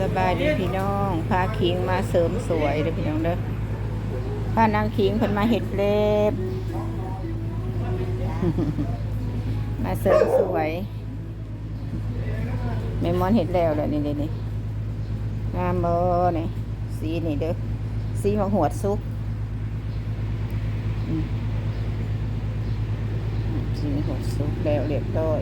สบายดีพี่น้องพาคิงมาเสริมสวยเด้อพี่น้องเด้อพานางคิงเพิ่นมาเห็ดเล็บ มาเสริมสวยแม่มอนเห็ดแล้วเลยนี่เนี่งามบ่นี่สีนี่เด้อสีมังหวซุกสีมัวซุกแล้วเรียบร้อย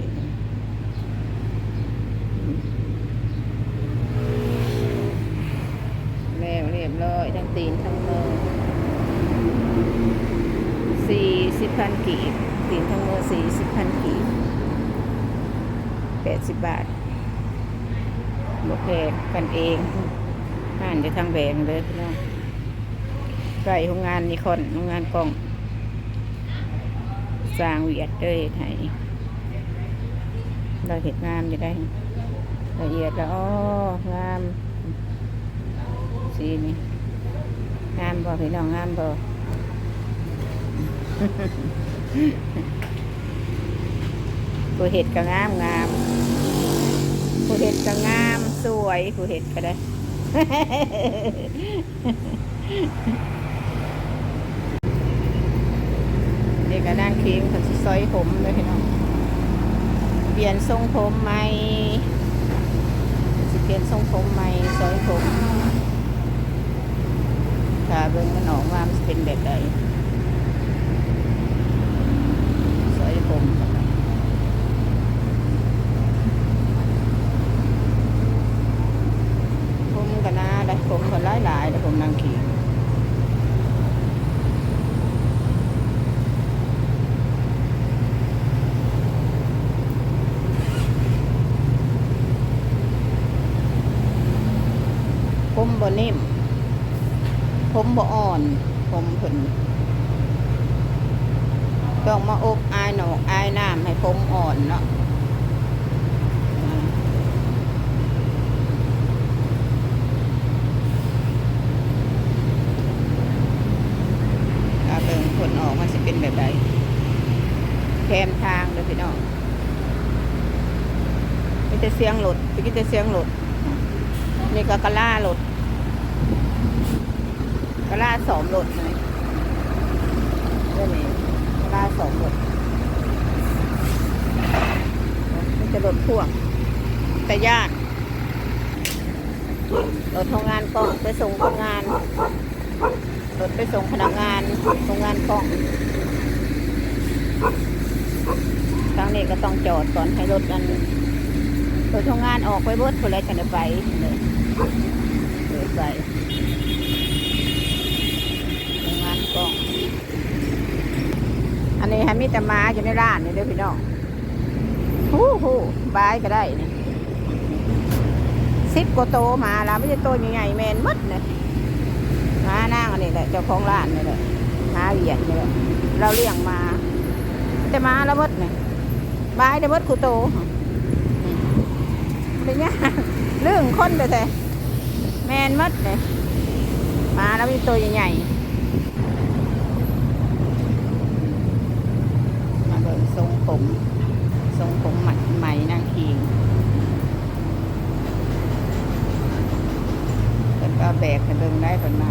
แล้วเรียบร้อยทั้งตีนทั้งมือสี่สิบพันกีบตีนทั้งมือสี่สิบพันกีบแปดสิบบาทบกแพงกันเองอ่านจะทางแบงเลยพี่น้องไก่โรงงานนิคอนโรงงานกล้องสร้างเวียดเลยไทยเราเห็ดงามจะได้ละเอียดแล้วอ๋องามสีนี่ งามบ่พี่น้องงามบ่ผู้เห็ดก็งามงามผู้เห็ดก็งามสวยผู้เห็ดก็ได้เด็กก็นั่งเคียงเขาซอยผมเลยพี่น้องเปลี่ยนทรงผมใหม่เปลี่ยนทรงผมใหม่ซอยผม ถ้าเบิ่งมันออกมามันเป็นแบบใดสวยผมผมกันนะได้ผมกันหลายหลายแล้ผมนางขี่ผมบ่นิ่ม บ่อ่อน ผมเพิ่นต้องมาอบอายหนอกอายน้ำให้ผมอ่อนเนาะอืมถ้าเบิ่งผลออกมันจะเป็นแบบใดแคมทางเลยพี่น้องมีแต่เสียงรถไปกินแต่เสียงรถนี่ก็กระล่ารถ กระลาสองรถเลยเรื่องนี้กระลาสองรถมันจะรถพ่วงแต่ญาติรถทำงานกล้องไปส่งทำงานรถไปส่งพนักงานทำงานกล้องครั้งนี้ก็ต้องจอดก่อนให้รถนั้นรถทำงานออกไปเบดคนแรกจะไปเลยไป โรงงาน กล้อง อันนี้ฮะมีแต่ม้าอยู่ในร้านนี่เด้อพี่น้องฮู้ฮู้บายก็ได้นี่สิบกว่าโตมาแล้วไม่ใช่โตใหญ่ๆแมนหมดเนี่ยม้านางอันนี้แหละเจ้าของร้านนี่แหละม้าเหยียดนี่แหละเราเลี้ยงมาแต่ม้าแล้วหมดเนี่ยบายได้หมดกูโตเป็นยังเรื่องคนไปแต่แมนหมดเนี่ยมาแล้วมีตัวใหญ่ๆ มาเบิ่งทรง ผม ทรงผมใหม่ใหม่นางคิงแล้วก็แบกให้เบิ่งได้เป็นมา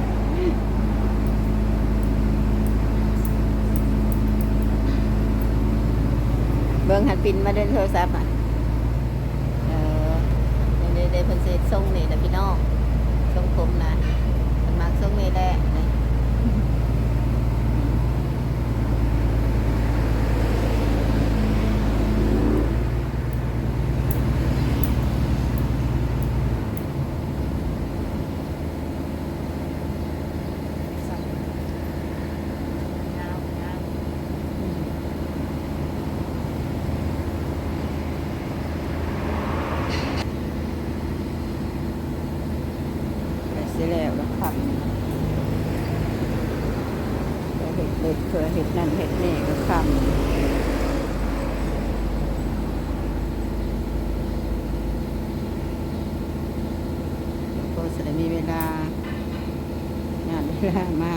บิ่งหันปินมาเดินโทรศัพท์อะเออเดี๋ยวเดี๋ยวเพิ่นสิส่งนี่แหละพี่น้องส่งผมนะมันมักส่งนี่แหละนี่ ไปสิแล้วแล้วครับเพื่อเห็ด เผื่อเห็ดนั่นเห็ดนี่ก็คำก็จะได้มีเวลางานเวลามา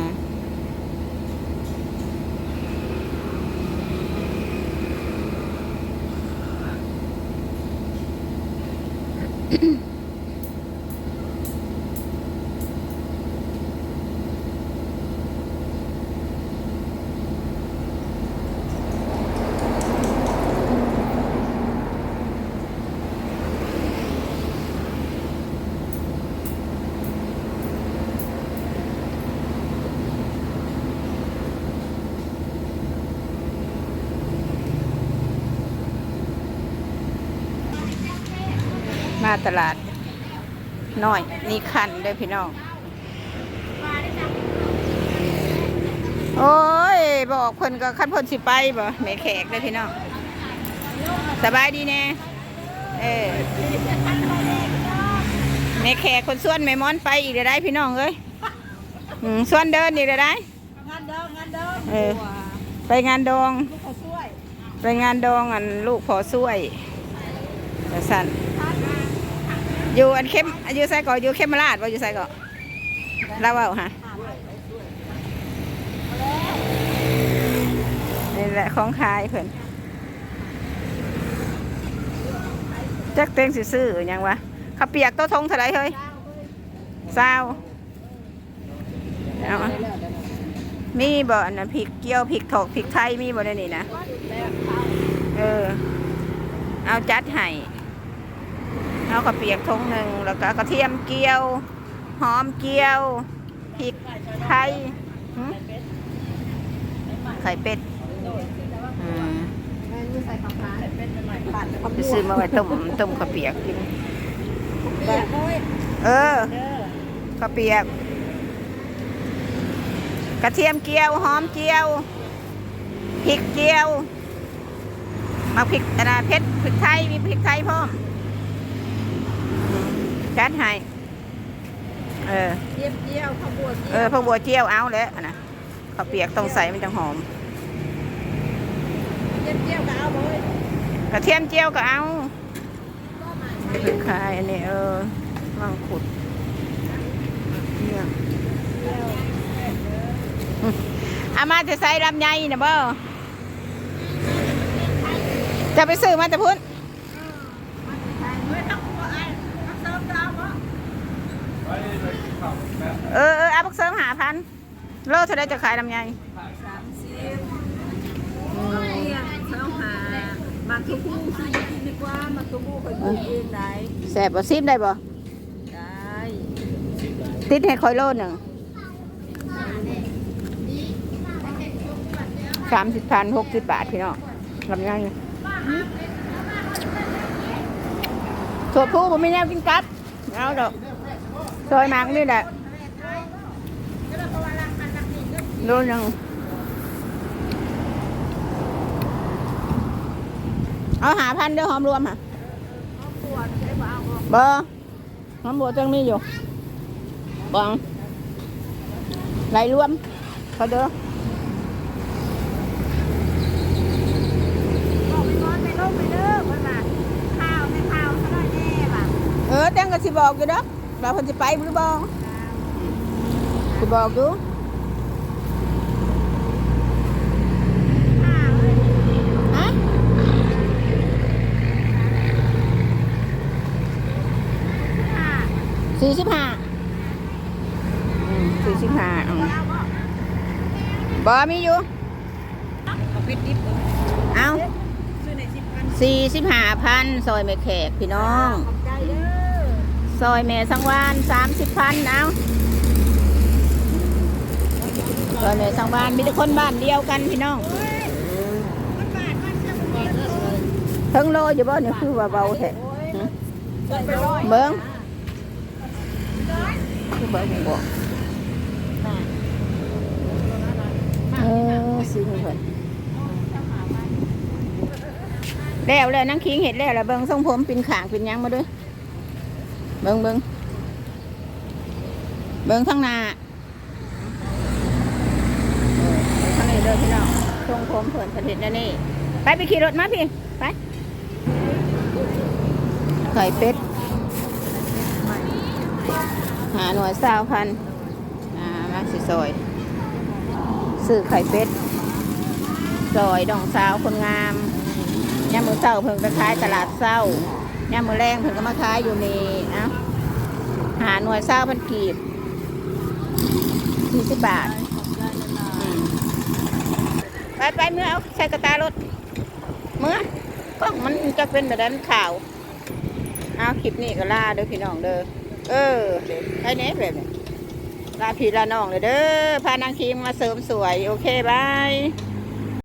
ตลาดน้อย นี่คันเด้อพี่น้อง โอ้ยบอกเพิ่นก็คันเพิ่นสิไปบ่แม่แขกเด้อพี่น้อง สบายดีแน่เออแม่แขกคนส่วนแม่มอนไปอีกเดี๋ยวได้พี่น้องเอ้ยอืมส่วนเดินอีกเดี๋ยวได้งานเดิมงานเดิมเออไปงานดองลูกเขาช่วยไปงานดองอันลูกพอช่วยแต่สั่น อยู่อันเข้มอยู่ไสก่ออยู่เข้มราชว่าอยู่ไสก่อลาวเอาฮะนี่แหละของขายเพิ่นจักเต็งสิซื้อหยังวะข้าเปียกโตัวทงเท่าไรเฮ้ยซาวเอามีบ่อนนะพริกเกี๊ยวพริกถกพริกไทยมีบ่ได้นี่นะ เออ เอาจัดให้ เอาข้าวเปียกทงหนึ่งแล้วก็กระเทียมเกี๊ยว หอมเกี๊ยวพริกไทยไข่เป็ดอืมแม่ยืใส่ข้าวขาเป็นใหม่ปั่นแล้วก็ไปซื้อมาไว้ต้มต้มข้าวเปียกกินเอออเด้อข้าวเปียก กระเทียมเจียว หอมเจียวพริกเจียวมาพริกอันนะเพชรพริกไทยมีพริกไทยพร้อม จัดให้เออเจียมเจียวข้าวบัวเออพวกบัวเจียวเอาแล้วอันนะข้าวเปียกต้องใส่มันจะหอมเจียมเจียวก็เอาเลยกระเทียมเจียวก็เอาพริกไทยอันนี้เออมังขุดเนี่ยเอามาจะใส่ลำไยนะบ่จะไปซื้อมาแต่พุ่น เฮ้ยทั้งบัวไอ้ทั้งเสริมดาวบ่ เออเออเอาพักเสริมหาพันโลเท่าไรจะขายลำไยสามสิบเสริมหามาทุกคู่ซื้อกินดีกว่ามาทุกคู่คอยปลูกเองได้แสบบ่ซิมได้บ่ได้ติดให้คอยโลหนึ่งสามสิบพันหกสิบบาทพี่น้องลำไยถั่วพูผมไม่แนวกินกับเอาดอก ซอยหมากนี่แหละโลหนึ่งเอาหาพันเด้อหอมรวมค่ะบัวใช่ป่าวบอหอมบัวจังมีอยู่บองไหลรวมเขาเด้อบอกไปนอนไปลงไปเด้อเพิ่นว่าข้าวไม่ข้าวซะหน่อยแน่ว่ะเออแตงก็สิบอกอยู่เด้อ ราเพิ่นสิไปหรือบ่สิบอกดูสี่สิบห้าสี่สิบห้าบ่มีอยู่เอาสี่สิบห้าพันซอยไม่แขกพี่น้อง ซอยแม่สังวานสามสิบพันเอาซอยแม่สังวานมีแต่คนบ้านเดียวกันพี่น้องเพิ่งโลอยู่บ่เนี่ยคือว่าเบาแท้หึไปร้อยเบิ้งคือเบิ้งบอกเออซื้อให้เพิ่นแล้วแล้วนั่งคิงเห็ดแล้วแล้วเบิ้งทรงผมปินขางปินหยังมาด้วย เบิ้งเบิ้งเบิ้งข้างหน้าข้างนี้เด้อพี่น้องทรงผมเพิ่นผลิตนั่นนี่ ไปไปขี่รถมาพี่ ไปไข่เป็ด หาหน่วยสาวพันอ่ามาสิซอยซื้อไข่เป็ดซอยดองสาวคนงามยามมือเศร้าเพิ่งไปขายตลาดเศร้า ย่ามมือแรงเพิ่งก็มาขายอยู่นี่เอ้าหาหน่วยสาพันกีบสี่สิบบาท ไปไปเมื่อเอาใส่กระตารถ เมื่อกล้องมันจะเป็นแบบนั้นข่าว เอาคลิปนี้ก็ลาเด้อพี่น้องเด้อ เออไอ้เนี้แบบนี้ลาพี่ลาน้องเลยเด้อ พานางคีมมาเสริมสวย โอเคบาย